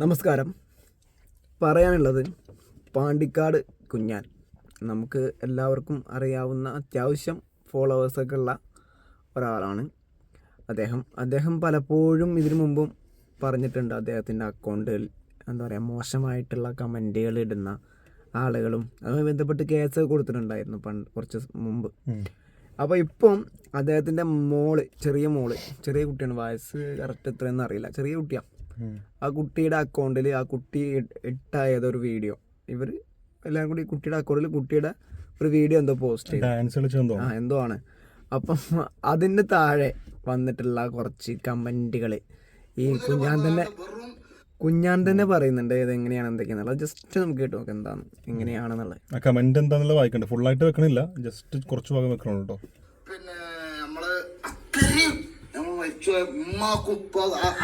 നമസ്കാരം. പറയാനുള്ളത് പാണ്ടിക്കാട് കുഞ്ഞാൻ. നമുക്ക് എല്ലാവർക്കും അറിയാവുന്ന അത്യാവശ്യം ഫോളോവേഴ്സൊക്കെ ഉള്ള ഒരാളാണ്. അദ്ദേഹം അദ്ദേഹം പലപ്പോഴും ഇതിനു മുമ്പും പറഞ്ഞിട്ടുണ്ട് അദ്ദേഹത്തിന്റെ അക്കൗണ്ടിൽ എന്താ പറയുക മോശമായിട്ടുള്ള കമന്റുകൾ ഇടുന്ന ആളുകളും അതുമായി ബന്ധപ്പെട്ട് കേസ് കൊടുത്തിട്ടുണ്ടായിരുന്നു പണ്ട് കുറച്ച് മുമ്പ്. അപ്പോൾ ഇപ്പം അദ്ദേഹത്തിന്റെ മോൾ ചെറിയ മോൾ ചെറിയ കുട്ടിയാണ്. വയസ്സ് കറക്റ്റ് എത്രയെന്ന് അറിയില്ല. ചെറിയ കുട്ടിയാണ് ആ കുട്ടിയുടെ അക്കൗണ്ടിൽ ആ കുട്ടി ഇട്ടായത് ഒരു വീഡിയോ ഇവർ എല്ലാം കൂടി കുട്ടിയുടെ അക്കൗണ്ടിൽ കുട്ടിയുടെ ഒരു വീഡിയോ എന്തോ പോസ്റ്റ് ചെയ്തു. ഡാൻസ് കളിച്ചെന്തോ ആ എന്തോ ആണ്. അപ്പം അതിന് താഴെ വന്നിട്ടുള്ള കുറച്ച് കമന്റുകൾ ഈ കുഞ്ഞാൻ തന്നെ കുഞ്ഞാൻ തന്നെ പറയുന്നുണ്ട് ഇത് എങ്ങനെയാണ് എന്തൊക്കെയാണെന്നുള്ളത് ജസ്റ്റ് നമുക്ക് കേട്ട് നോക്കാം എന്താണ് എങ്ങനെയാണെന്നുള്ളത്. ആ കമന്റ് എന്താണെന്നുള്ളത് വായിക്കണ്ട. ഫുൾ ആയിട്ട് വെക്കണില്ല. ജസ്റ്റ് കുറച്ച് ഭാഗം വെക്കണം കേട്ടോ പിന്നെ നമ്മൾ ഉമ്മാക്കുപ്പ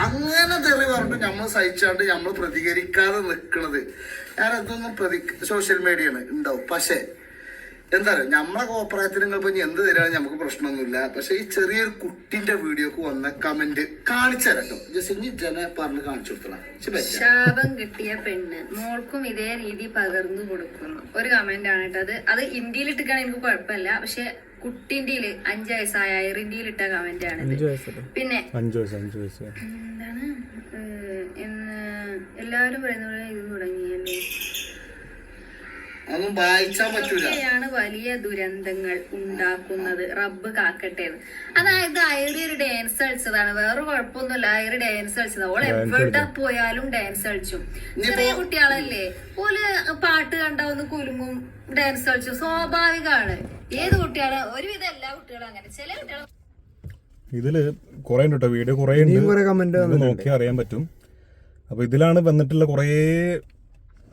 അങ്ങനെ തെറി പറഞ്ഞിട്ട് നമ്മൾ സഹിച്ചാണ്ട് നമ്മൾ പ്രതികരിക്കാതെ നിൽക്കണത് ഞാൻ അതൊന്നും പ്രതി സോഷ്യൽ ആണ് ഉണ്ടാവും പക്ഷേ എന്താ പറയുക നമ്മളെ കോപ്രായത്തിന് നിങ്ങൾ ഇപ്പൊ എന്ത് തരാനും നമുക്ക് പ്രശ്നമൊന്നുമില്ല. പക്ഷേ ഈ ചെറിയൊരു കുട്ടിന്റെ വീഡിയോക്ക് വന്ന കമന്റ് കാണിച്ചു തരാം ജസ്റ്റ് ഇനി പറഞ്ഞ് കാണിച്ചു കൊടുത്തണം ശാപം കിട്ടിയ പെണ്ണ് മോൾക്കും ഇതേ രീതി പകർന്നു കൊടുക്കുന്നു. ഒരു കമന്റ് ആണ് കേട്ടത് അത് ഇന്ത്യയിൽ ഇട്ടിക്കാണ് എനിക്ക് കുഴപ്പമില്ല. പക്ഷെ കുട്ടിന്റെ അഞ്ചു വയസ്സായ ഐറിന്ത്യയിൽ ഇട്ട കമന്റ് ആണ് പിന്നെ അഞ്ചു വയസ്സ് അഞ്ചു വയസ്സ്. എന്താണ് എല്ലാവരും പറയുന്ന പോലെ ഇത് തുടങ്ങിയല്ലേ? ാണ് വലിയ ദുരന്തങ്ങൾ ഉണ്ടാക്കുന്നത്. റബ്ബ് കാക്കട്ടെ അതായത് ഐറി ഒരു ഡാൻസ് കളിച്ചതാണ്. വേറെ കുഴപ്പമൊന്നുമില്ല. ഐറി ഡാൻസ് കളിച്ചത് ഓൾ എവിടെ പോയാലും ഡാൻസ് കളിച്ചു. ചെറിയ കുട്ടികളല്ലേ ഓൽ പാട്ട് കണ്ട ഒന്ന് കുലുങ്ങും ഡാൻസ് കളിച്ചു. സ്വാഭാവികമാണ്. ഏത് കുട്ടികളെ? ഒരുവിധം എല്ലാ കുട്ടികളും അങ്ങനെ. ചില കുട്ടികൾ ഇതിൽ കുറെ ഉണ്ട് കേട്ടോ വീഡിയോ കുറെ ഉണ്ട്. നോക്കി അറിയാൻ പറ്റും. അപ്പൊ ഇതിലാണ് വന്നിട്ടുള്ള കുറേ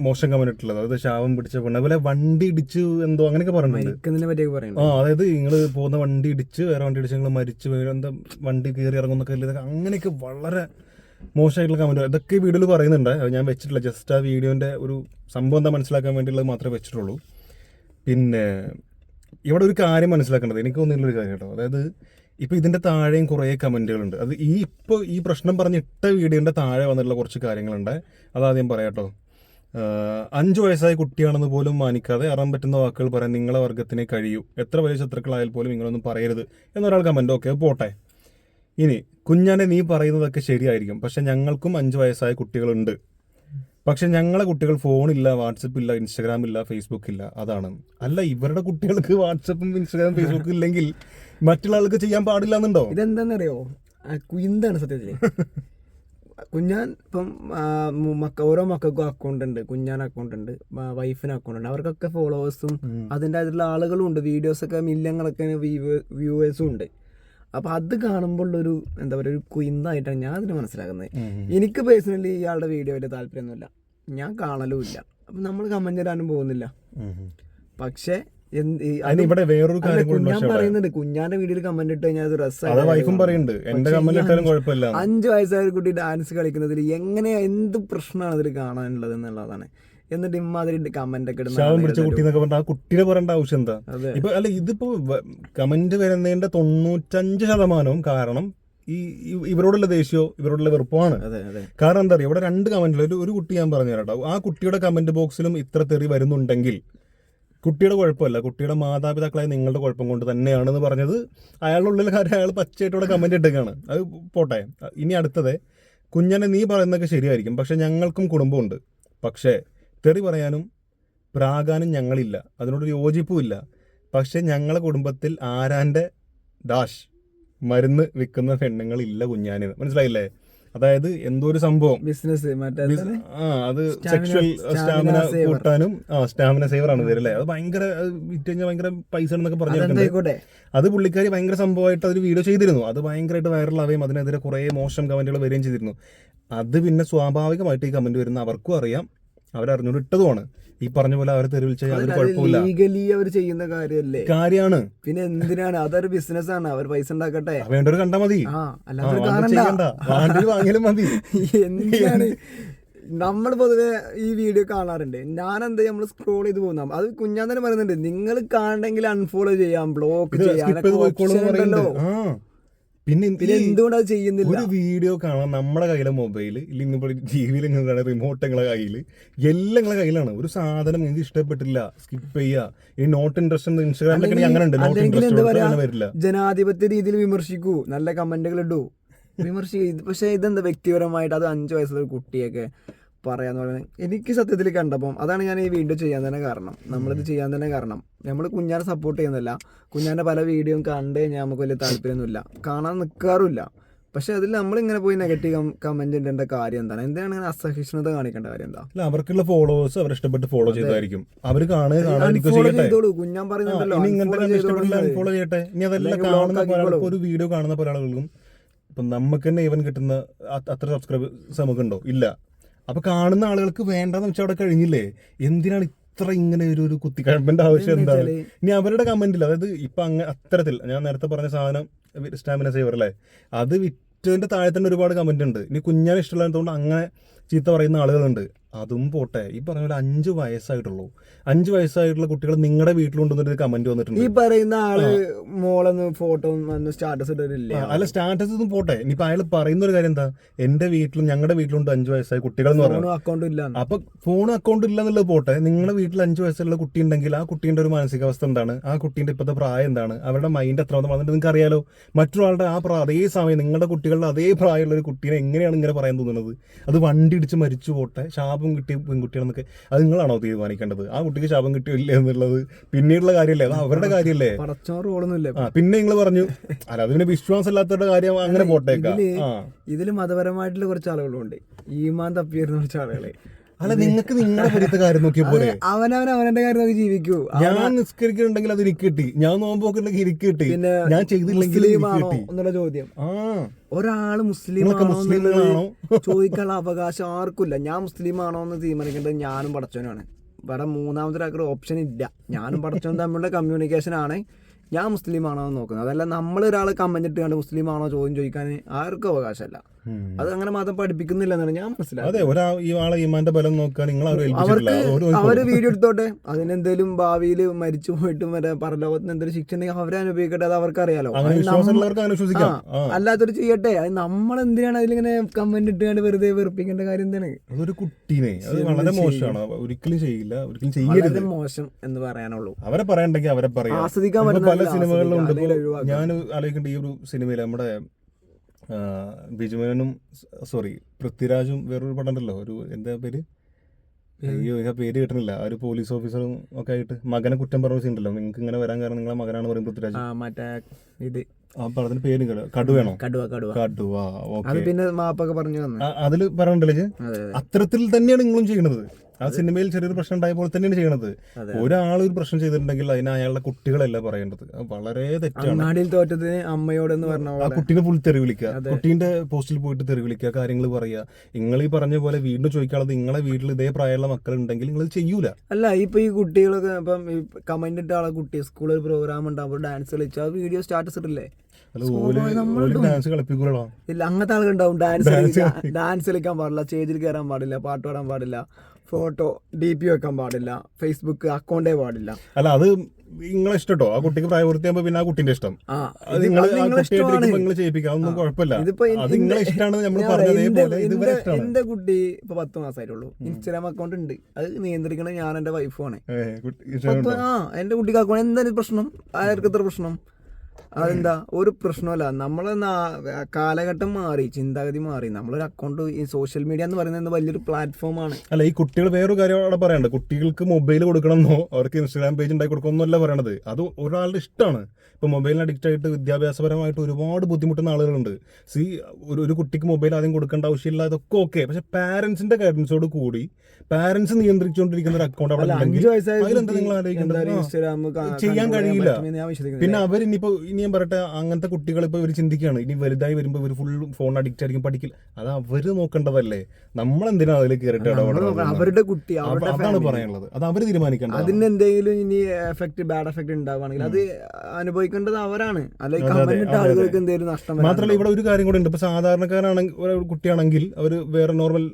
മോശം കമന്റ് ഇട്ടുള്ളത്. അതായത് ശാപം പിടിച്ച പെണ്ണ്. അതുപോലെ വണ്ടി ഇടിച്ചു എന്തോ അങ്ങനെയൊക്കെ പറഞ്ഞിട്ടുണ്ട് ആ അതായത് നിങ്ങൾ പോകുന്ന വണ്ടി ഇടിച്ച് വേറെ വണ്ടി ഇടിച്ച് നിങ്ങൾ മരിച്ചു വേറെ എന്താ വണ്ടി കയറി ഇറങ്ങുന്നൊക്കെ ഇതൊക്കെ അങ്ങനെയൊക്കെ വളരെ മോശമായിട്ടുള്ള കമന്റ് ഇതൊക്കെ വീഡിയോയിൽ പറയുന്നുണ്ട്. അത് ഞാൻ വെച്ചിട്ടില്ല. ജസ്റ്റ് ആ വീഡിയോന്റെ ഒരു സംഭവം എന്താ മനസ്സിലാക്കാൻ വേണ്ടിയുള്ളത് മാത്രമേ വെച്ചിട്ടുള്ളൂ. പിന്നെ ഇവിടെ ഒരു കാര്യം മനസ്സിലാക്കേണ്ടത് എനിക്ക് ഒരു കാര്യം കേട്ടോ. അതായത് ഇപ്പൊ ഇതിന്റെ താഴെയും കുറേ കമന്റുകളുണ്ട്. അത് ഈ ഇപ്പോൾ ഈ പ്രശ്നം പറഞ്ഞിട്ട വീഡിയോന്റെ താഴെ വന്നിട്ടുള്ള കുറച്ച് കാര്യങ്ങളുണ്ട്. അതാദ്യം പറയാട്ടോ കേട്ടോ. അഞ്ച് വയസ്സായ കുട്ടിയാണെന്ന് പോലും മാനിക്കാതെ അറാൻ പറ്റുന്ന വാക്കുകൾ പറയാൻ നിങ്ങളെ വർഗത്തിനെ കഴിയൂ. എത്ര വലിയ ശത്രുക്കളായാൽ പോലും നിങ്ങളൊന്നും പറയരുത് എന്നൊരാൾ കമന്റ് ഓക്കെ പോട്ടെ. ഇനി കുഞ്ഞാനെ നീ പറയുന്നതൊക്കെ ശരിയായിരിക്കും. പക്ഷെ ഞങ്ങൾക്കും അഞ്ച് വയസ്സായ കുട്ടികളുണ്ട്. പക്ഷെ ഞങ്ങളെ കുട്ടികൾ ഫോണില്ല വാട്സപ്പ് ഇല്ല ഇൻസ്റ്റാഗ്രാം ഇല്ല ഫേസ്ബുക്ക് ഇല്ല. അതാണ്. അല്ല ഇവരുടെ കുട്ടികൾക്ക് വാട്സപ്പും ഇൻസ്റ്റാഗ്രാം ഫേസ്ബുക്ക് ഇല്ലെങ്കിൽ മറ്റുള്ള ആൾക്ക് ചെയ്യാൻ പാടില്ല എന്നുണ്ടോ? ഇതെന്താണെന്നറിയോ കുയിന്താണ് സത്യത്തിൽ. കുഞ്ഞാൻ ഇപ്പം മക്ക ഓരോ മക്കൾക്കും അക്കൗണ്ട് ഉണ്ട്. കുഞ്ഞാൻ അക്കൗണ്ട് ഉണ്ട് വൈഫിന് അക്കൗണ്ട് ഉണ്ട്. അവർക്കൊക്കെ ഫോളോവേഴ്സും അതിന്റെ അതിലുള്ള ആളുകളും ഉണ്ട്. വീഡിയോസൊക്കെ മില്യങ്ങളൊക്കെ വ്യൂവേഴ്സും ഉണ്ട്. അപ്പൊ അത് കാണുമ്പോൾ ഒരു എന്താ പറയുക ഒരു കുയിന്തായിട്ടാണ് ഞാൻ അതിന് മനസ്സിലാക്കുന്നത്. എനിക്ക് പേഴ്സണലി ഇയാളുടെ വീഡിയോ വലിയ താല്പര്യമൊന്നുമില്ല. ഞാൻ കാണലുമില്ല. അപ്പൊ നമ്മൾ കമന്റ് ഇടാനും പോകുന്നില്ല. പക്ഷെ ഇവിടെ വേറൊരു കാര്യം പറയുന്നുണ്ട്. കുഞ്ഞാന്റെ വീഡിയോയിൽ കമന്റ് ഇട്ട് കഴിഞ്ഞാൽ അത് വൈഫും പറയുന്നുണ്ട്. എന്റെ കമന്റ് ഇട്ടാലും അഞ്ച് കുഴപ്പമില്ല. അഞ്ച് വയസ്സായ ഒരു കുട്ടി ഡാൻസ് കളിക്കുന്നതിൽ എങ്ങനെ എന്ത് പ്രശ്നമാണ് അതിൽ കാണാനുള്ളത് എന്നുള്ളതാണ്. എന്നിട്ട് ഇമ്മാതിരി കമന്റ് ഒക്കെ ശവം പിടിച്ച കുട്ടി എന്നൊക്കെ പറഞ്ഞാൽ ആ കുട്ടിനെ പറയേണ്ട ആവശ്യം എന്താ. ഇപ്പൊ അല്ല ഇതിപ്പോ കമന്റ് വരുന്നതിന്റെ തൊണ്ണൂറ്റഞ്ച് ശതമാനവും കാരണം ഈ ഇവരോടുള്ള ദേഷ്യമോ ഇവരോടുള്ള വെറുപ്പമാണ്. കാരണം എന്താ പറയുക ഇവിടെ രണ്ട് കമന്റിൽ ഒരു ഒരു കുട്ടി ഞാൻ പറഞ്ഞു തരാട്ടോ. ആ കുട്ടിയുടെ കമന്റ് ബോക്സിലും ഇത്ര തെറി വരുന്നുണ്ടെങ്കിൽ കുട്ടിയുടെ കുഴപ്പമല്ല. കുട്ടിയുടെ മാതാപിതാക്കളായ നിങ്ങളുടെ കുഴപ്പം കൊണ്ട് തന്നെയാണെന്ന് പറഞ്ഞത് അയാളുടെ ഉള്ളിൽ കാര്യം അയാൾ പച്ചയായിട്ടുള്ള കമന്റ് ഇട്ടേക്കാണ് അത് പോട്ടെ. ഇനി അടുത്തത് കുഞ്ഞനെ നീ പറയുന്നതൊക്കെ ശരിയായിരിക്കും. പക്ഷെ ഞങ്ങൾക്കും കുടുംബമുണ്ട്. പക്ഷേ തെറി പറയാനും പ്രാകാനും ഞങ്ങളില്ല. അതിനോടൊരു യോജിപ്പുമില്ല. പക്ഷേ ഞങ്ങളെ കുടുംബത്തിൽ ആരാന്റെ ഡാഷ് മരുന്ന് വിൽക്കുന്ന പെണ്ണുങ്ങളില്ല കുഞ്ഞാന് മനസ്സിലായില്ലേ? അതായത് എന്തോ ഒരു സംഭവം? ബിസിനസ് ആ അത് സെക്ഷൽ സ്റ്റാമിന. കൂട്ടാനും ആ സ്റ്റാമിന സേവർ ആണ് വരല്ലേ അത് ഭയങ്കര വിറ്റ് കഴിഞ്ഞാൽ ഭയങ്കര പൈസ എന്നൊക്കെ പറഞ്ഞു അത് പുള്ളിക്കാരി ഭയങ്കര സംഭവമായിട്ട് അതൊരു വീഡിയോ ചെയ്തിരുന്നു. അത് ഭയങ്കരമായിട്ട് വൈറലാവുകയും അതിനെതിരെ കുറേ മോശം കമന്റുകൾ വരികയും ചെയ്തിരുന്നു. അത് പിന്നെ സ്വാഭാവികമായിട്ട് ഈ കമന്റ് വരുന്ന അവർക്കും അറിയാം. അവരറിഞ്ഞോണ്ട് ഇട്ടതുമാണ് ഈ പറഞ്ഞ പോലെ അവരെ തെരുവിൽ യാതൊരു കുഴപ്പമില്ല. ലീഗലി അവർ ചെയ്യുന്ന കാര്യമല്ലേ കാര്യമാണ് പിന്നെ എന്തിനാണ്? അതൊരു ബിസിനസ് ആണ്. അവർ പൈസ ഉണ്ടാക്കട്ടെ. വേണ്ടവർ കണ്ടാ മതി. വാങ്ങിയാലും മതി. എന്തിനാണ്? നമ്മൾ പൊതുവെ ഈ വീഡിയോ കാണാറുണ്ട്. ഞാൻ എന്താ നമ്മൾ സ്ക്രോൾ ചെയ്ത് പോകുന്ന? അത് കുഞ്ഞാൻ തന്നെ പറയുന്നുണ്ട് നിങ്ങൾ കാണണമെങ്കിൽ അൺഫോളോ ചെയ്യാം ബ്ലോക്ക് ചെയ്യാം. പിന്നെ പിന്നെ ഈ എന്തുകൊണ്ട് അത് ചെയ്യുന്നില്ല? ഒരു വീഡിയോ കാണാൻ നമ്മുടെ കയ്യിലെ മൊബൈൽ ഇല്ലെങ്കിൽ ഇപ്പോൾ ടി വിയിൽ നിങ്ങളുടെ റിമോട്ട് നിങ്ങളെ കയ്യിൽ എല്ലാം നിങ്ങളെ കയ്യിലാണ്. ഒരു സാധനം നിങ്ങൾക്ക് ഇഷ്ടപ്പെട്ടില്ല സ്കിപ്പ് ചെയ്യുക ഈ നോട്ട് ഇൻട്രസ്റ്റ് ഇൻസ്റ്റാഗ്രാമിലൊക്കെ അങ്ങനെ ഉണ്ട് നോട്ട് ഇൻട്രസ്റ്റ് വരില്ല. ജനാധിപത്യ രീതിയിൽ വിമർശിക്കൂ. നല്ല കമന്റുകൾ ഇടൂ. വിമർശിക്കൂ പക്ഷെ ഇതെന്താ വ്യക്തിപരമായിട്ട് അത് അഞ്ചു വയസ്സുള്ള കുട്ടിയൊക്കെ പറയാന്ന് പറയുന്നത് എനിക്ക് സത്യത്തിൽ കണ്ടപ്പം അതാണ് ഞാൻ ഈ വീഡിയോ ചെയ്യാൻ തന്നെ കാരണം. നമ്മളിത് ചെയ്യാൻ തന്നെ കാരണം. നമ്മൾ കുഞ്ഞാനെ സപ്പോർട്ട് ചെയ്യുന്നില്ല. കുഞ്ഞാന്റെ പല വീഡിയോയും കണ്ട് കഴിഞ്ഞാൽ നമുക്ക് വലിയ താല്പര്യമൊന്നുമില്ല. കാണാൻ നിൽക്കാറുമില്ല പക്ഷെ അതിൽ നമ്മൾ ഇങ്ങനെ പോയി നെഗറ്റീവ് കമന്റ് ഇടേണ്ട കാര്യം എന്താണ്? എന്താണ് ഇങ്ങനെ അസഹിഷ്ണുത കാണിക്കേണ്ട കാര്യം എന്താ? അല്ല അവർക്കുള്ള ഫോളോവേഴ്സ് അവർ ഇഷ്ടപ്പെട്ട് ഫോളോ ചെയ്തായിരിക്കും അവർ കുഞ്ഞാൻ പറയുന്നുണ്ടല്ലോ. ഫോളോ ചെയ്യട്ടെ. ഇനി അതെല്ലാം കാണുന്ന ഒരു വീഡിയോ കാണുന്ന പല ആളുകൾക്കും ഇപ്പം നമുക്ക് തന്നെ ഇവൻ കിട്ടുന്ന അത്ര സബ്സ്ക്രൈബേഴ്സ് നമുക്കുണ്ടോ ഇല്ല. അപ്പൊ കാണുന്ന ആളുകൾക്ക് വേണ്ടെന്ന് വെച്ചാൽ അവിടെ കഴിഞ്ഞില്ലേ? എന്തിനാണ് ഇത്ര ഇങ്ങനെ ഒരു ഒരു കുത്തിക്കഴമ്പന്റെ ആവശ്യം എന്താണ്? ഇനി അവരുടെ കമന്റിൽ അതായത് ഇപ്പൊ അങ്ങ് അത്തരത്തിൽ ഞാൻ നേരത്തെ പറഞ്ഞ സാധനം സ്റ്റാമിന സേവർ അല്ലേ? അത് വിറ്റതിന്റെ താഴെ തന്നെ ഒരുപാട് കമന്റ് ഉണ്ട്. ഇനി കുഞ്ഞാൻ ഇഷ്ടമില്ലാത്തതുകൊണ്ട് അങ്ങനെ ചീത്ത പറയുന്ന ആളുകളുണ്ട്. അതും പോട്ടെ. ഈ പറഞ്ഞ പോലെ അഞ്ച് വയസ്സായിട്ടുള്ളൂ. അഞ്ച് വയസ്സായിട്ടുള്ള കുട്ടികൾ നിങ്ങളുടെ വീട്ടിലുണ്ടെന്നൊരു കമന്റ് വന്നിട്ടുണ്ട്. ഈ പറയുന്ന ആൾ മോളൊന്ന് ഫോട്ടോ സ്റ്റാറ്റസ് ഇട്ടില്ല അല്ല സ്റ്റാറ്റസ് ഒന്നും പോട്ടെ. ഇനിയിപ്പോ അയാൾ പറയുന്ന ഒരു കാര്യം എന്താ? എന്റെ വീട്ടിലും ഞങ്ങളുടെ വീട്ടിലുണ്ട് അഞ്ച് വയസ്സായ കുട്ടികൾ എന്ന് പറഞ്ഞു അക്കൗണ്ട് അക്കൗണ്ടും ഇല്ല അപ്പൊ ഫോൺ അക്കൗണ്ട് ഇല്ല എന്നുള്ളത് പോട്ടെ. നിങ്ങളുടെ വീട്ടിൽ അഞ്ച് വയസ്സുള്ള കുട്ടി ഉണ്ടെങ്കിൽ ആ കുട്ടീന്റെ ഒരു മാനസികാവസ്ഥ എന്താണ്? ആ കുട്ടീന്റെ ഇപ്പോഴത്തെ പ്രായം എന്താണ്? അവരുടെ മൈൻഡ് എത്ര വന്നിട്ട് നിങ്ങൾക്ക് അറിയാലോ. മറ്റൊരാളുടെ ആ പ്രായം അതേ സമയം നിങ്ങളുടെ കുട്ടികളുടെ അതേ പ്രായമുള്ള ഒരു കുട്ടീനെ എങ്ങനെയാണ് ഇങ്ങനെ പറയാൻ തോന്നുന്നത്? അത് വണ്ടി ഇടിച്ച് മരിച്ചു പോട്ടെ. ശാപം കിട്ടിയ പെൺകുട്ടിയാണെന്നൊക്കെ അത് നിങ്ങളാണോ തീരുമാനിക്കേണ്ടത്? ആ കുട്ടിക്ക് ശാപം കിട്ടിയോ ഇല്ല എന്നുള്ളത് പിന്നീടുള്ള കാര്യമല്ലേ? അത് അവരുടെ കാര്യമല്ലേ? ആ പിന്നെ നിങ്ങൾ പറഞ്ഞു അല്ല അത് പിന്നെ വിശ്വാസം ഇല്ലാത്തവരുടെ കാര്യം അങ്ങനെ പോട്ടേക്കാം. ഇതിൽ മതപരമായിട്ടുള്ള കുറച്ച് ആളുകളുണ്ട്. ഈമാൻ തപ്പിയിരുന്ന കുറച്ച് ആളുകളെ. അല്ല നിങ്ങൾക്ക് നിങ്ങളുടെ പൊരുത്ത കാര്യം നോക്കിയ പോലെ അവനവൻ അവനവന്റെ കാര്യം നോക്കി ജീവിക്കൂ. ഞാൻ നിസ്കരിക്കുന്നുണ്ടെങ്കിൽ അത് എനിക്ക് കിട്ടി. ഞാൻ നോമ്പോക്കുണ്ടെങ്കിൽ എനിക്ക് കിട്ടി. ഞാൻ ചെയ്തില്ലെങ്കിൽ എന്നുള്ള ചോദ്യം. ആ. ഒരാൾ മുസ്ലിം ആണോ ചോദിക്കാനുള്ള അവകാശം ആർക്കില്ല ഞാൻ മുസ്ലിം ആണോ എന്ന് തീരുമാനിക്കേണ്ടത് ഞാനും പടച്ചവനാണ്. ഇവിടെ മൂന്നാമതൊരാൾക്ക് ഓപ്ഷൻ ഇല്ല. ഞാനും പടച്ചവനും തമ്മിലുള്ള കമ്മ്യൂണിക്കേഷൻ ആണ് ഞാൻ മുസ്ലിം ആണോ എന്ന് നോക്കുന്നത്. അതല്ല നമ്മൾ ഒരാൾ കമന്റ് ഇട്ട് കണ്ട് മുസ്ലിം ആണോ ചോദ്യം ചോദിക്കാൻ ആർക്കും അവകാശമല്ല. അത് അങ്ങനെ മതം പഠിപ്പിക്കുന്നില്ല എന്നാണ് ഞാൻ മനസ്സിലാക്കുന്നത്. അതെ ഒരാ ഈ ആളെ ഈമാന്റെ ബലം നിങ്ങൾ അവർക്ക് അവർ വീഡിയോ എടുത്തോട്ടെ? അതിനെന്തേലും ഭാവിയിൽ മരിച്ചു പോയിട്ടും വരെ പരലോകത്തിന് എന്തെങ്കിലും ശിക്ഷ ഉണ്ടെങ്കിൽ അവരെ അനുഭവിക്കട്ടെ അത് അവർക്ക് അറിയാലോ അല്ലാത്തൊരു ചെയ്യട്ടെ? അത് നമ്മൾ എന്തിനാണ് അതിലിങ്ങനെ കമന്റ് ഇട്ടുകൊണ്ട് വെറുതെ വെറുപ്പിക്കേണ്ട കാര്യം എന്താണ്? അതൊരു കുട്ടീനെ. അത് വളരെ മോശമാണ്. ഒരിക്കലും ചെയ്യില്ല ഒരിക്കലും ചെയ്യരുത്. വളരെ മോശം എന്ന് പറയാനുള്ളൂ. അവരെ പറയണ്ടെങ്കിൽ അവരെ പറയാം. ആസ്വദിക്കാൻ പറ്റുന്ന പല സിനിമകളിലും ഉണ്ട്. ഞാൻ ആലോചിക്കേണ്ട ഈ ഒരു സിനിമയിൽ നമ്മുടെ ആ, ബിജുമേനനും സോറി പൃഥ്വിരാജും വേറൊരു പടം ഉണ്ടല്ലോ ഒരു എന്താ പേര്? അയ്യോ ആ പേര് കിട്ടണില്ല ആ ഒരു പോലീസ് ഓഫീസറും ഒക്കെ ആയിട്ട് മകനെ കുറ്റം പറഞ്ഞ സീൻ ഉണ്ടല്ലോ. നിങ്ങൾക്ക് ഇങ്ങനെ വരാൻ കാരണം നിങ്ങളെ മകനാണ് പറയും പൃഥ്വിരാജ്. മറ്റേ ഇത്. ആ പടത്തിന്റെ പേര് കടുവേണോ കടുവ കടുവ. കടുവ പിന്നെ മാപ്പൊക്കെ പറഞ്ഞു അതിൽ പറയണ്ടല്ലേ അത്തരത്തിൽ തന്നെയാണ് നിങ്ങളും ചെയ്യണത് ആ സിനിമയിൽ ചെറിയൊരു പ്രശ്നം ഉണ്ടായ പോലെ തന്നെയാണ് ചെയ്യണത്. ഒരാൾ ഒരു പ്രശ്നം ചെയ്തിട്ടുണ്ടെങ്കിൽ അതിന് അയാളുടെ കുട്ടികളല്ല പറയേണ്ടത്? വളരെ തെറ്റാണ്. തോറ്റതിന് അമ്മയോടെന്ന് പറഞ്ഞ ആ കുട്ടീനെ ഫുൾ തെറി വിളിക്കുക. കുട്ടീന്റെ പോസ്റ്റിൽ പോയിട്ട് തെറി വിളിക്കുക കാര്യങ്ങൾ പറയുക. നിങ്ങൾ ഈ പറഞ്ഞ പോലെ വീണ്ടും ചോദിക്കാനുള്ളത് നിങ്ങളെ വീട്ടിൽ ഇതേ പ്രായമുള്ള മക്കൾ ഉണ്ടെങ്കിൽ നിങ്ങൾ ചെയ്യൂല. അല്ല ഇപ്പൊ ഈ കുട്ടികളൊക്കെ ഇപ്പം കമന്റ് ഇട്ട ആളെ കുട്ടി സ്കൂളിൽ ഒരു പ്രോഗ്രാം ഉണ്ടാകുമ്പോൾ ഡാൻസ് കളിച്ചു. ആ വീഡിയോ സ്റ്റാറ്റസ് ഇട്ടില്ലേ? ഡാൻസ് കളിപ്പിക്കൂലോ ഇല്ല അങ്ങനത്തെ ആളുകളുണ്ടാവും. ഡാൻസ് കളിക്കാൻ. ഡാൻസ് കളിക്കാൻ പാടില്ല. സ്റ്റേജിൽ കയറാൻ പാടില്ല. പാട്ട് പാടാൻ പാടില്ല. ഫോട്ടോ ഡി പി വെക്കാൻ പാടില്ല. ഫേസ്ബുക്ക് അക്കൗണ്ടേ പാടില്ല. അല്ല അത് നിങ്ങളെ ഇഷ്ടട്ടോ? ആ കുട്ടിക്ക് പ്രായപൂർത്തിയാകുമ്പോ പിന്നെ ആ കുട്ടിന്റെ ഇഷ്ടം. ആ അത് ഇത് നിങ്ങൾ അത് നിങ്ങളെ ഇഷ്ടമാണ്. നിങ്ങൾ ചെയ്യിപ്പിക്കാം. കുഴപ്പമില്ല. അത് നിങ്ങളെ ഇഷ്ടമാണ് നമ്മൾ പറഞ്ഞത് എന്റെ- കുട്ടി ഇപ്പൊ പത്ത് മാസമായിട്ടുള്ളൂ ഇൻസ്റ്റാഗ്രാം അക്കൗണ്ട് ഉണ്ട്. അത് നിയന്ത്രിക്കണത് ഞാൻ എന്റെ വൈഫാണ്? ആ എന്റെ കുട്ടിക്ക് അക്കൗണ്ട് എന്തായാലും പ്രശ്നം? ആർക്കത്ര പ്രശ്നം? അതെന്താ? ഒരു പ്രശ്നമല്ല. നമ്മളെ കാലഘട്ടം മാറി ചിന്താഗതി മാറി. നമ്മളൊരു അക്കൗണ്ട് ഈ സോഷ്യൽ മീഡിയ എന്ന് പറയുന്നത് വലിയൊരു പ്ലാറ്റ്ഫോമാണ് അല്ല ഈ കുട്ടികൾ വേറൊരു കാര്യം അവിടെ പറയണ്ട. കുട്ടികൾക്ക് മൊബൈൽ കൊടുക്കണമെന്നോ അവർക്ക് ഇൻസ്റ്റാഗ്രാം പേജ് ഉണ്ടാക്കി കൊടുക്കണമെന്നല്ല പറയണത്. അത് ഒരാളുടെ ഇഷ്ടമാണ്. ഇപ്പൊ മൊബൈലിന് അഡിക്റ്റ് ആയിട്ട് വിദ്യാഭ്യാസപരമായിട്ട് ഒരുപാട് ബുദ്ധിമുട്ടുന്ന ആളുകളുണ്ട്. സി ഒരു ഒരു കുട്ടിക്ക് മൊബൈൽ ആദ്യം കൊടുക്കേണ്ട ആവശ്യമില്ല ഇതൊക്കെ ഓക്കെ പക്ഷെ പാരന്റ്സിന്റെ ഗൈഡൻസോട് കൂടി പാരന്റ്സ് നിയന്ത്രിച്ചുകൊണ്ടിരിക്കുന്ന ഒരു അക്കൗണ്ട് അവിടെ നിങ്ങൾ ചെയ്യാൻ കഴിയില്ല. പിന്നെ അവർ ഇനിയിപ്പോ ഇനി പറയട്ടെ അങ്ങനത്തെ കുട്ടികൾ ഇപ്പൊ ഇവർ ചിന്തിക്കുകയാണ് ഇനി വലുതായി വരുമ്പോൾ ഇവർ ഫുൾ ഫോൺ അഡിക്റ്റ് ആയിരിക്കും പഠിക്കില്ല അത് അവർ നോക്കേണ്ടതല്ലേ? നമ്മൾ എന്തിനാ അതിൽ കയറിയിട്ട് നോക്കണം. അവരുടെ കുട്ടി അതാണ് പറയാനുള്ളത്. അത് അവർ തീരുമാനിക്കണം അതിന് എന്തെങ്കിലും ഇനി എഫക്ട് ബാഡ് എഫക്ട് ഉണ്ടാവുകയാണെങ്കിൽ അത് അനുഭവിക്കേണ്ടത് അവരാണ്. അല്ലെങ്കിൽ ആളുകൾക്ക് എന്തെങ്കിലും നഷ്ടം മാത്രമല്ല ഇവിടെ ഒരു കാര്യം കൂടെ ഉണ്ട്. ഇപ്പൊ സാധാരണക്കാരാണെങ്കിൽ കുട്ടിയാണെങ്കിൽ അവർ വേറെ നോർമൽ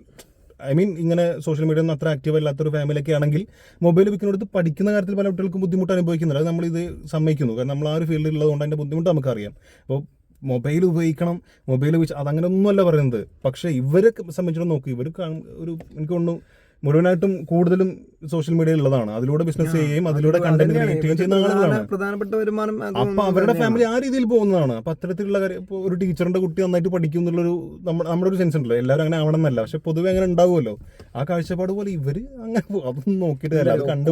ഐ മീൻ ഇങ്ങനെ സോഷ്യൽ മീഡിയ ഒന്നും അത്ര ആക്റ്റീവ് അല്ലാത്തൊരു ഫാമിലിയൊക്കെ ആണെങ്കിൽ മൊബൈൽ വെക്കുന്നിടത്ത് പഠിക്കുന്ന കാര്യത്തിൽ പല കുട്ടികൾക്കും ബുദ്ധിമുട്ട് അനുഭവിക്കുന്നുണ്ട്. അത് നമ്മളിത് സമ്മതിക്കുന്നു. കാരണം നമ്മൾ ആ ഒരു ഫീൽഡിൽ ഉള്ളതുകൊണ്ട് അതിന്റെ ബുദ്ധിമുട്ട് നമുക്കറിയാം. അപ്പോൾ മൊബൈൽ ഉപയോഗിക്കണം. മൊബൈൽ ഉപയോഗിച്ച് അതങ്ങനെ ഒന്നുമല്ല പറയുന്നത്. പക്ഷേ ഇവരെ സംബന്ധിച്ചിടത്തോളം നോക്കി. ഇവർ ഒരു എനിക്ക് തോന്നുന്നു മുഴുവനായിട്ടും കൂടുതലും സോഷ്യൽ മീഡിയയിൽ ഉള്ളതാണ്. അതിലൂടെ ബിസിനസ് ചെയ്യുകയും അതിലൂടെ കണ്ടന്റ് ക്രിയേറ്റ് ചെയ്യുകയും ചെയ്യുന്ന ആളുകളാണ്. പ്രധാനപ്പെട്ട വരുമാനം അപ്പൊ അവരുടെ ഫാമിലി ആ രീതിയിൽ പോകുന്നതാണ്. അപ്പൊ അത്തരത്തിലുള്ള കാര്യം ഇപ്പൊ ഒരു ടീച്ചറിന്റെ കുട്ടി നന്നായിട്ട് പഠിക്കും എന്നുള്ളൊരു നമ്മുടെ നമ്മുടെ ഒരു സെൻസ് ഉണ്ടല്ലോ. എല്ലാവരും അങ്ങനെ ആവണം എന്നല്ല. പക്ഷെ പൊതുവെ അങ്ങനെ ഉണ്ടാവുമല്ലോ. ആ കാഴ്ചപ്പാട് പോലെ ഇവർ അങ്ങനെ അതൊന്നും നോക്കിയിട്ട് അല്ല അത് കണ്ടു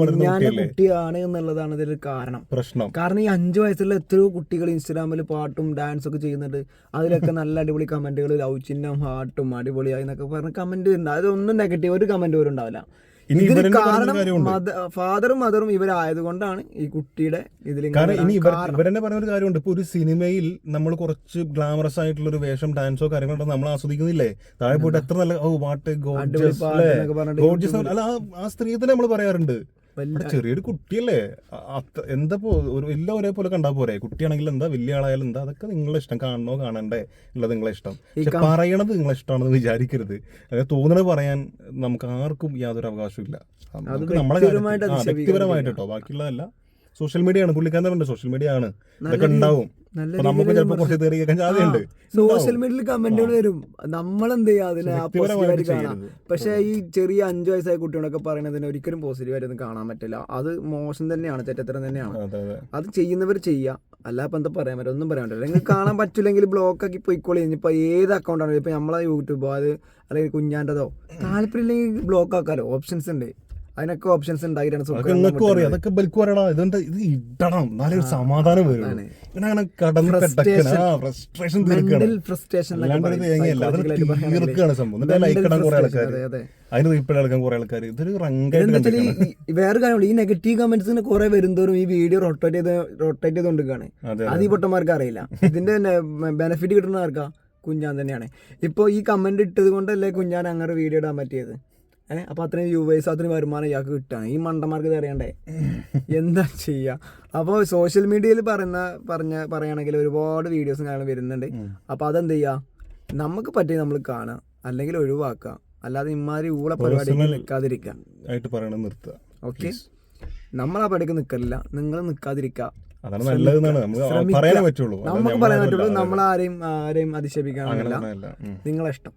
കുട്ടിയാണ് എന്നുള്ളതാണ് ഇതിൽ കാരണം. പ്രശ്നം. കാരണം ഈ അഞ്ചു വയസ്സുള്ള എത്രയോ കുട്ടികൾ ഇൻസ്റ്റാഗ്രാമിൽ പാട്ടും ഡാൻസ് ഒക്കെ ചെയ്യുന്നുണ്ട്. അതിലൊക്കെ നല്ല അടിപൊളി കമന്റുകൾ ലവ് ചിഹ്നം ഹാർട്ടും അടിപൊളിയായി എന്നൊക്കെ പറഞ്ഞ് കമന്റ് ഉണ്ട് അതൊന്നും നെഗറ്റീവ് ഒരു കമന്റ് പോലും ഉണ്ടാവില്ല. ഇതിന് കാരണം ഫാദറും മദറും ഇവരായതുകൊണ്ടാണ് ഈ കുട്ടിയുടെ ഇതിൽ കാരണം ഇനി ഇവർ ഇവരെന്നെ പറയുന്ന ഒരു കാര്യമുണ്ട്. ഇപ്പൊ ഒരു സിനിമയിൽ നമ്മൾ കുറച്ച് ഗ്ലാമറസ് ആയിട്ടുള്ള ഒരു വേഷം ഡാൻസോ കാര്യങ്ങളോ നമ്മൾ ആസ്വദിക്കുന്നില്ലേ? താഴെ പോയിട്ട് എത്ര നല്ല ഓ വാട്ട് ഗോഡ്ജസ് ഗോഡ്ജസ് അല്ല? ആ- സ്ത്രീയെ സ്ത്രീ തന്നെ നമ്മൾ പറയാറുണ്ട്. ചെറിയൊരു കുട്ടിയല്ലേ. എന്താ ഒരു എല്ലാം ഒരേപോലെ കണ്ടാ പോരെ. കുട്ടിയാണെങ്കിൽ എന്താ വലിയ ആളായാലും എന്താ അതൊക്കെ നിങ്ങളെ ഇഷ്ടം. കാണണോ കാണണ്ടേ? ഉള്ളത് നിങ്ങളെ ഇഷ്ടം. പക്ഷെ പറയണത് നിങ്ങളെ ഇഷ്ടമാണെന്ന് വിചാരിക്കരുത്. അതായത് തോന്നണത് പറയാൻ നമുക്ക് ആർക്കും യാതൊരു അവകാശവും ഇല്ല. വ്യക്തിപരമായിട്ട് കേട്ടോ. ബാക്കിയുള്ളതല്ല. സോഷ്യൽ മീഡിയ ആണ് പുള്ളിക്കാരൻ പറഞ്ഞത് സോഷ്യൽ മീഡിയ ആണ് ഇതൊക്കെ ഉണ്ടാവും. നമുക്ക് ചിലപ്പോൾ കുറച്ച് തെറി കേൾക്കാൻ സാധ്യതയുണ്ട് സോഷ്യൽ മീഡിയയിൽ കമന്റുകൾ വരും. നമ്മൾ എന്ത് അതിനെ പോസിറ്റീവായിട്ട് കാണാം. പക്ഷെ ഈ ചെറിയ അഞ്ചു വയസ്സായ കുട്ടികളൊക്കെ പറയുന്നതിന് ഒരിക്കലും പോസിറ്റീവായിട്ടൊന്നും കാണാൻ പറ്റില്ല. അത് മോശം തന്നെയാണ് തെറ്റത്തരം തന്നെയാണ്. അതെ ചെയ്യുന്നവർ ചെയ്യാ. അല്ല ഇപ്പൊ എന്താ പറയാൻ പറ്റും ഒന്നും പറയാൻ പറ്റില്ല. നിങ്ങൾക്ക് കാണാൻ പറ്റില്ലെങ്കിൽ ബ്ലോക്ക് ആക്കി പോയിക്കോളി. ഇനിയിപ്പോ ഏത് അക്കൗണ്ടാണ് ഇപ്പൊ നമ്മളെ യൂട്യൂബോ അത് അല്ലെങ്കിൽ കുഞ്ഞാന്റെതോ. താല്പര്യമില്ലെങ്കിൽ ബ്ലോക്ക് ആക്കാലോ. ഓപ്ഷൻസ് ഉണ്ട്. അതിനൊക്കെ ഓപ്ഷൻസ് ഉണ്ടായിട്ടാണ് അതൊക്കെ ബൽക്ക് പറയടാ ഇതെന്താ ഇത് ഇടണം. എന്നാലേ ഒരു സമാധാനം വരും. അങ്ങനെ കടന്ന് ഫ്രസ്ട്രേഷൻ ഫ്രസ്ട്രേഷൻ തീർക്കാണ്. സംഭവം. അതിന് എടുക്കാൻ കുറെ ആൾക്കാർ ഇതൊരു റങ്കായിട്ട് വേറെ കാര്യമുള്ളൂ ഈ നെഗറ്റീവ് കമന്റ്സിന് കുറെ വരുന്നതോറും ഈ വീഡിയോ റൊട്ടേറ്റ് ചെയ്ത് റൊട്ടേറ്റ് ചെയ്തുകൊണ്ടിരിക്കുകയാണ് അതെ അത് ഈ പൊട്ടന്മാർക്ക് അറിയില്ല. ഇതിന്റെ ബെനിഫിറ്റ് കിട്ടുന്ന ആർക്കാ? കുഞ്ഞാൻ തന്നെയാണ്. ഇപ്പോൾ ഈ കമന്റ് ഇട്ടത് കൊണ്ടല്ലേ കുഞ്ഞാൻ അങ്ങനെ വീഡിയോ ഇടാൻ പറ്റിയത്? ഏഹ് അപ്പൊ അത്രയും വ്യൂവേഴ്സ് അത്രയും വരുമാനം ഇയാൾക്ക് കിട്ടുകയാണ്. ഈ മണ്ടന്മാർക്ക് ഇത് അറിയണ്ടേ? എന്താ ചെയ്യുക അപ്പോൾ സോഷ്യൽ മീഡിയയിൽ പറയുന്ന പറഞ്ഞ പറയുകയാണെങ്കിൽ ഒരുപാട് വീഡിയോസും കാര്യങ്ങളും വരുന്നുണ്ട്. അപ്പോൾ അതെന്ത് ചെയ്യുക നമുക്ക് പറ്റി നമ്മൾ കാണുക അല്ലെങ്കിൽ ഒഴിവാക്കുക. അല്ലാതെ ഇമാതിരി ഊള പരിപാടി നിൽക്കാതിരിക്കുക. ആയിട്ട് പറയണത് നിർത്തുക. ഓക്കെ നമ്മൾ ആ പടിക്ക് നിൽക്കലില്ല. നിങ്ങൾ നിൽക്കാതിരിക്കുക. അതാണ് നല്ലതെന്നാണ് നമുക്ക് പറയാൻ പറ്റുള്ളൂ. നമ്മൾ ആരെയും ആരെയും അധിക്ഷേപിക്കാനല്ല അങ്ങനെ നിങ്ങളെ ഇഷ്ടം.